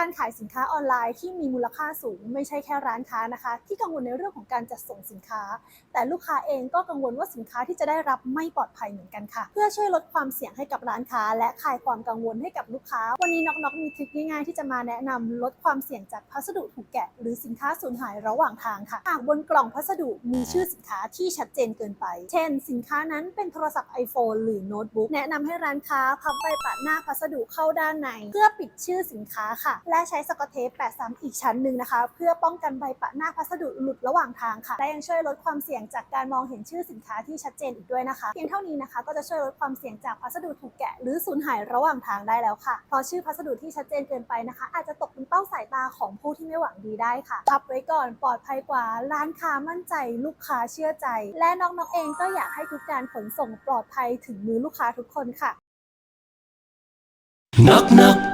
การขายสินค้าออนไลน์ที่มีมูลค่าสูงไม่ใช่แค่ร้านค้านะคะ ที่กังวลในเรื่องของการจัดส่งสินค้า แต่ลูกค้าเองก็กังวลว่าสินค้าที่จะได้รับไม่ปลอดภัยเหมือนกันค่ะ เพื่อช่วยลดความเสี่ยงให้กับร้านค้า และคลายความกังวลให้กับลูกค้า วันนี้น็อกนอกมีทริคง่ายๆที่จะมาแนะนำลดความเสี่ยงจากพัสดุถูกแกะ หรือสินค้าสูญหายระหว่างทางค่ะหากบนกล่องพัสดุมีชื่อสินค้าที่ชัดเจนเกินไป เช่น สินค้านั้นเป็นโทรศัพท์ iPhone หรือโน้ตบุ๊กแนะนำให้ร้านค้าพับใบปะหน้าพัสดุเข้าด้านใน เพื่อปิดชื่อสินค้าค่ะและใช้สกอตเทปแปะซ้ำอีกชั้นหนึ่งนะคะ เพื่อป้องกันใบปะหน้าพัสดุหลุดระหว่างทางค่ะ และยังช่วยลดความเสี่ยงจากการมองเห็นชื่อสินค้าที่ชัดเจนอีกด้วยนะคะ เพียงเท่านี้นะคะ ก็จะช่วยลดความเสี่ยงจากพัสดุถูกแกะ หรือสูญหายระหว่างทางได้แล้วค่ะเพราะชื่อพัสดุที่ชัดเจนเกินไปนะคะ อาจจะตกเป็นเป้าสายตาของผู้ที่ไม่หวังดีได้ค่ะพับไว้ก่อนปลอดภัยกว่าร้านค้ามั่นใจ ลูกค้าเชื่อใจ และน้องๆเองก็อยากให้ทุกการขนส่งปลอดภัยถึงมือลูกค้าทุกคนค่ะ Knock